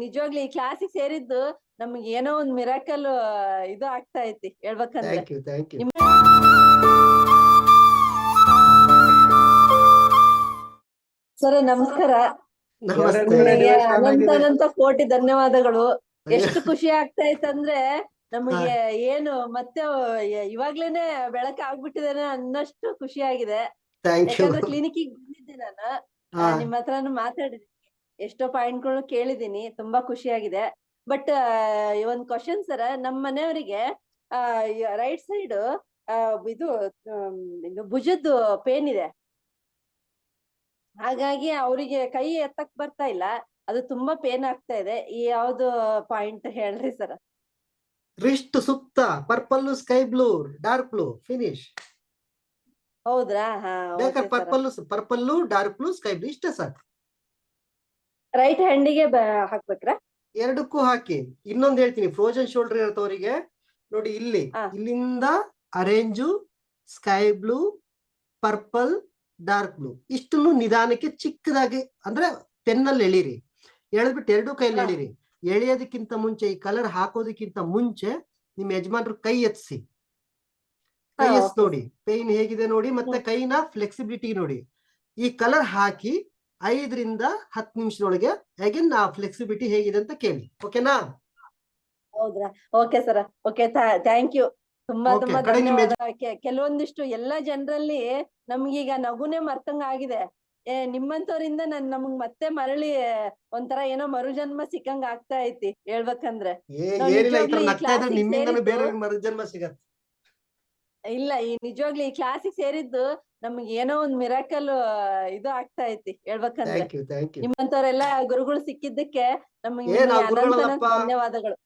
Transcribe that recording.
ನಿಜವಾಗ್ಲೂ ಈ ಕ್ಲಾಸಿಗೆ ಸೇರಿದ್ದು ನಮ್ಗೆ ಏನೋ ಒಂದ್ ಮಿರಾಕಲ್ ಇದು ಆಗ್ತಾ ಐತಿ ಹೇಳ್ಬೇಕಂದ್ರೆ. ಥ್ಯಾಂಕ್ ಯು ಥ್ಯಾಂಕ್ ಯು ನಿಮ್- ಸರ್ ನಮಸ್ಕಾರ. ನಮಸ್ತೆ. ನಿಮಗೆ ಅನಂತ ಅನಂತ ಕೋಟಿ ಧನ್ಯವಾದಗಳು. ಎಷ್ಟು ಖುಷಿ ಆಗ್ತಾ ಇತ್ತಂದ್ರೆ ನಮಗೆ ಏನು ಮತ್ತೆ ಇವಾಗ್ಲೇನೆ ಬೆಳಕ ಆಗ್ಬಿಟ್ಟಿದ್ದೇನೆ ಅನ್ನಷ್ಟು ಖುಷಿ ಆಗಿದೆ. ಥ್ಯಾಂಕ್ ಯು ಯಾಕಂದ್ರೆ ಕ್ಲಿನಿಕ್ ಬಂದಿದ್ದೆ ನಾನು. ಆ, ನಿಮ್ ಹತ್ರನು ಎಷ್ಟೋ ಪಾಯಿಂಟ್ಗಳು ಕೇಳಿದೀನಿ ತುಂಬಾ ಖುಷಿಯಾಗಿದೆ. ಬಟ್ ಒಂದ್ ಕ್ವಶನ್ ಸರ್ ನಮ್ ಮನೆಯವರಿಗೆ ರೈಟ್ ಸೈಡ್ ಇದು ಭುಜದ್ದು ಪೇನ್ ಇದೆ. ಹಾಗಾಗಿ ಅವರಿಗೆ ಕೈ ಎತ್ತಕ್ ಬರ್ತಾ ಇಲ್ಲ. ಅದು ತುಂಬಾ ಪೇನ್ ಆಗ್ತಾ ಇದೆ. ಈ ಯಾವ್ದು ಪಾಯಿಂಟ್ ಹೇಳ್ರಿ ಸರ್? ರಿಸ್ಟ್ ಸುತ್ತ purple sky blue dark blue finish. ಹೌದ್ರಾ? Purple purple dark blue sky blue ಇಷ್ಟೇ ಸಾಕು. ರೈಟ್ ಹ್ಯಾಂಡಿಗೆ ಹಾಕ್ಬೇಕ್ರಾ? ಎರಡಕ್ಕೂ ಹಾಕಿ. ಇನ್ನೊಂದ್ ಹೇಳ್ತೀನಿ. ಫ್ರೋಜನ್ ಶೋಲ್ಡರ್ ಇರ್ತವರಿಗೆ ನೋಡಿ ಇಲ್ಲಿ. ಇಲ್ಲಿಂದ orange sky blue purple dark blue ಇಷ್ಟನ್ನು ನಿಧಾನಕ್ಕೆ ಚಿಕ್ಕದಾಗಿ ಅಂದ್ರೆ ಪೆನ್ನಲ್ಲಿ ಎಳೀರಿ. ಎಳೆದ್ಬಿಟ್ಟು ಎರಡು ಕೈಲಿ ಎಳಿರಿ. ಎಳೆಯೋದಕ್ಕಿಂತ ಮುಂಚೆ ಈ ಕಲರ್ ಹಾಕೋದಕ್ಕಿಂತ ಮುಂಚೆ ನಿಮ್ ಯಜಮಾನ್ರು ಕೈ ಎತ್ಸಿ. ಕೈ ಎತ್ಸಿ ನೋಡಿ. ಪೇನ್ ಹೇಗಿದೆ ನೋಡಿ ಮತ್ತೆ ಕೈನ ಫ್ಲೆಕ್ಸಿಬಿಲಿಟಿ ನೋಡಿ. ಈ ಕಲರ್ ಹಾಕಿ ಐದರಿಂದ ಹತ್ತು ನಿಮಿಷದೊಳಗೆ ಅಗೇನ್ ಆ ಫ್ಲೆಕ್ಸಿಬಿಲಿಟಿ ಹೇಗಿದೆ ಅಂತ ಕೇಳಿ. ಓಕೆನಾ ಹೌದ್ರಾ? Okay sir okay thank you ತುಂಬಾ ತುಂಬಾ ಕೆಲವೊಂದಿಷ್ಟು ಎಲ್ಲಾ ಜನರಲ್ಲಿ ನಮ್ಗೀಗ ನಗುನೆ ಮರ್ತಂಗ ಆಗಿದೆ. ಏ ನಿಮ್ಮಂತವ್ರಿಂದ ನನ್ ನಮ್ಗ್ ಮತ್ತೆ ಮರಳಿ ಒಂಥರ ಏನೋ ಮರುಜನ್ಮ ಸಿಕ್ಕಂಗ ಆಗ್ತಾ ಐತಿ ಹೇಳ್ಬೇಕಂದ್ರೆ. ಮರುಜನ್ಮ ಸಿಗತ್ತೆ. ಇಲ್ಲ ಈ ನಿಜವಾಗ್ಲಿ ಈ ಕ್ಲಾಸಿಗೆ ಸೇರಿದ್ದು ನಮ್ಗೆ ಏನೋ ಒಂದ್ ಮಿರಾಕಲ್ ಇದು ಆಗ್ತಾ ಐತಿ ಹೇಳ್ಬೇಕಂದ್ರೆ. ನಿಮ್ಮಂತವ್ರೆಲ್ಲ ಗುರುಗಳು ಸಿಕ್ಕಿದ್ದಕ್ಕೆ ನಮ್ಗೆ ಧನ್ಯವಾದಗಳು.